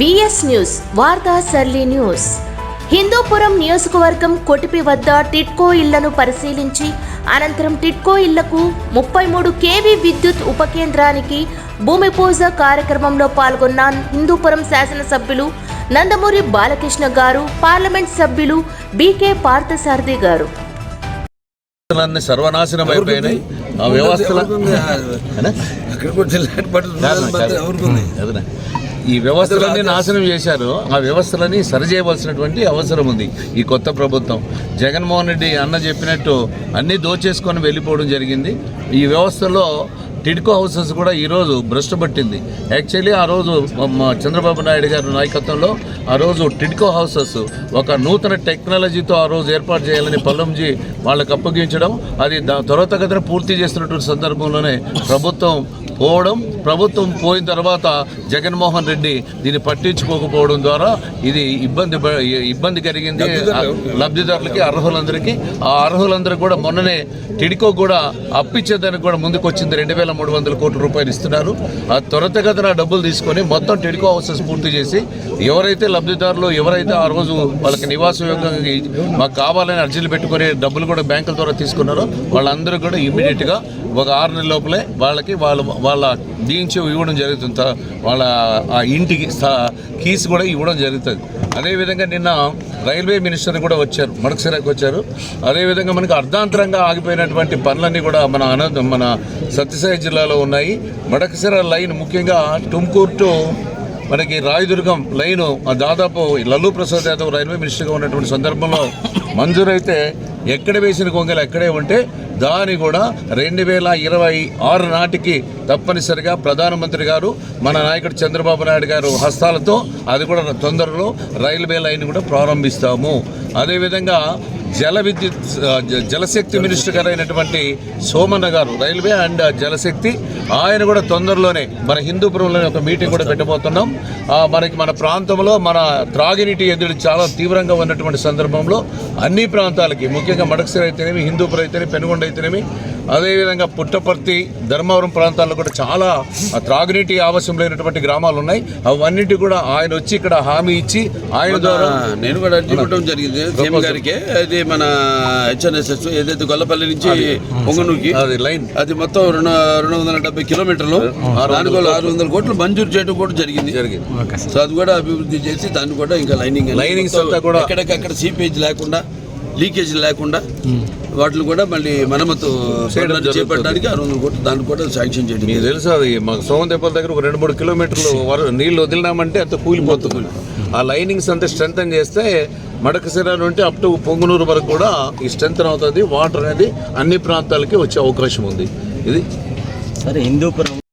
VS news వార్తా సర్లీ news. Hindupuram నియోజకవర్గం కొటిపి వద్ద టిట్కో ఇళ్ళను పరిశీలించి అనంతరం టిట్కో ఇళ్ళకు ముప్పై మూడు కేవీ విద్యుత్ ఉపకేంద్రానికి భూమి పూజ కార్యక్రమంలో పాల్గొన్న హిందూపురం శాసనసభ్యులు నందమూరి బాలకృష్ణ గారు పార్లమెంట్ సభ్యులు బీకే పార్థసారథి గారు. వ్యవస్థలన్నీ సర్వనాశనం అయిపోయినాయి. ఆ వ్యవస్థల ఈ వ్యవస్థలన్నీ నాశనం చేశారు. ఆ వ్యవస్థలని సరిచేయవలసినటువంటి అవసరం ఉంది. ఈ కొత్త ప్రభుత్వం. జగన్మోహన్ రెడ్డి అన్న చెప్పినట్టు అన్నీ దోచేసుకొని వెళ్ళిపోవడం జరిగింది. ఈ వ్యవస్థలో టిడ్కో హౌసెస్ కూడా ఈరోజు భ్రష్టు పట్టింది యాక్చువల్లీ ఆ రోజు మా చంద్రబాబు నాయుడు గారి నాయకత్వంలో ఆ రోజు టిడ్కో హౌసెస్ ఒక నూతన టెక్నాలజీతో ఆ రోజు ఏర్పాటు చేయాలని పల్లంజీ వాళ్ళకి అప్పగించడం అది దా- త్వరితగతిన పూర్తి చేస్తున్నటువంటి సందర్భంలోనే ప్రభుత్వం పోవడం ప్రభుత్వం పోయిన తర్వాత జగన్మోహన్ రెడ్డి దీన్ని పట్టించుకోకపోవడం ద్వారా ఇది ఇబ్బంది ఇబ్బంది కలిగింది. లబ్ధిదారులకి. అర్హులందరికీ. ఆ అర్హులందరూ కూడా మొన్ననే టిడికో కూడా అప్పిచ్చేదానికి కూడా ముందుకు వచ్చింది రెండు వేల మూడు వందల కోట్ల రూపాయలు ఇస్తున్నారు. ఆ త్వరితగతిన డబ్బులు తీసుకొని మొత్తం టిడికో హౌసెస్ పూర్తి చేసి ఎవరైతే లబ్ధిదారులు ఎవరైతే ఆ రోజు వాళ్ళకి నివాస మాకు కావాలని అర్జీలు పెట్టుకొని డబ్బులు కూడా బ్యాంకుల ద్వారా తీసుకున్నారో వాళ్ళందరూ కూడా ఇమ్మీడియట్గా ఒక ఆరు నెలల లోపలే వాళ్ళకి వాళ్ళ వాళ్ళ దీంచి ఇవ్వడం జరుగుతుంది. వాళ్ళ ఆ ఇంటికి కీస్ కూడా ఇవ్వడం జరుగుతుంది. అదేవిధంగా నిన్న రైల్వే మినిస్టర్ కూడా వచ్చారు. మడకసిరాకి వచ్చారు. అదేవిధంగా మనకు అర్ధాంతరంగా ఆగిపోయినటువంటి పనులన్నీ కూడా మన అనంత మన సత్యసాయి జిల్లాలో ఉన్నాయి. మడకసిర లైన్ ముఖ్యంగా టుమ్కూర్ టు మనకి రాయదుర్గం లైను ఆ దాదాపు లల్లూ ప్రసాద్ యాదవ్ రైల్వే మినిస్టర్గా ఉన్నటువంటి సందర్భంలో మంజూరైతే ఎక్కడ వేసిన కొంగలు ఎక్కడే ఉంటే దాని కూడా రెండు వేల ఇరవై ఆరు నాటికి తప్పనిసరిగా ప్రధానమంత్రి గారు మన నాయకుడు చంద్రబాబు నాయుడు గారు హస్తాలతో అది కూడా తొందరలో రైల్వే లైన్ కూడా ప్రారంభిస్తాము. అదేవిధంగా జల విద్యుత్ జలశక్తి మినిస్టర్ గారు అయినటువంటి సోమన్న గారు రైల్వే అండ్ జలశక్తి ఆయన కూడా తొందరలోనే మన హిందూపురంలోనే ఒక మీటింగ్ కూడా పెట్టబోతున్నాం. మనకి మన ప్రాంతంలో మన త్రాగినీటి ఎదురు చాలా తీవ్రంగా ఉన్నటువంటి సందర్భంలో అన్ని ప్రాంతాలకి ముఖ్యంగా మడకసిర అయితేనేమి హిందూపురం అయితేనేమి పెనుగొండ అయితేనేమి అదేవిధంగా పుట్టపర్తి ధర్మవరం ప్రాంతాల్లో కూడా చాలా త్రాగునీటి ఆవశ్యం లేనటువంటి గ్రామాలు ఉన్నాయి. అవన్నిటి కూడా ఆయన వచ్చి ఇక్కడ హామీ ఇచ్చి ఆయన ద్వారా నేను కూడా పెట్టడం జరిగింది. సీఎం గారికి అది మన హెచ్ఎన్ఎస్ఎస్ ఏదైతే గొల్లపల్లి నుంచి పొంగనూరుకి అది లైన్. అది మొత్తం రెండు రెండు వందల డెబ్బై కిలోమీటర్లు దానికి ఆరు వందల కోట్లు. మంజూరు చేయడం కూడా జరిగింది. జరిగింది. సో అది కూడా అభివృద్ధి చేసి దాన్ని కూడా ఇంకా లైనింగ్ అంతా కూడా- ఎక్కడికక్కడ సీపేజ్ లేకుండా లీకేజ్ లేకుండా వాటిని కూడా మళ్ళీ పనులు చేపట్టడానికి ఆరు వందల కోట్లు దాన్ని కూడా శాంక్షన్ చేయడం మీకు తెలుసు అది మాకు సోమం దెబ్బల దగ్గర ఒక రెండు మూడు కిలోమీటర్లు వర నీళ్ళు వదిలినామంటే అంత కూలిపోతుంది. ఆ లైనింగ్స్ అంతా స్ట్రెంగ్ చేస్తే మడకసిర నుండి అప్ టు పొంగునూరు వరకు కూడా ఈ స్ట్రెంగ్ అవుతుంది వాటర్ అనేది అన్ని ప్రాంతాలకి వచ్చే అవకాశం ఉంది. ఇది సరే హిందూపురం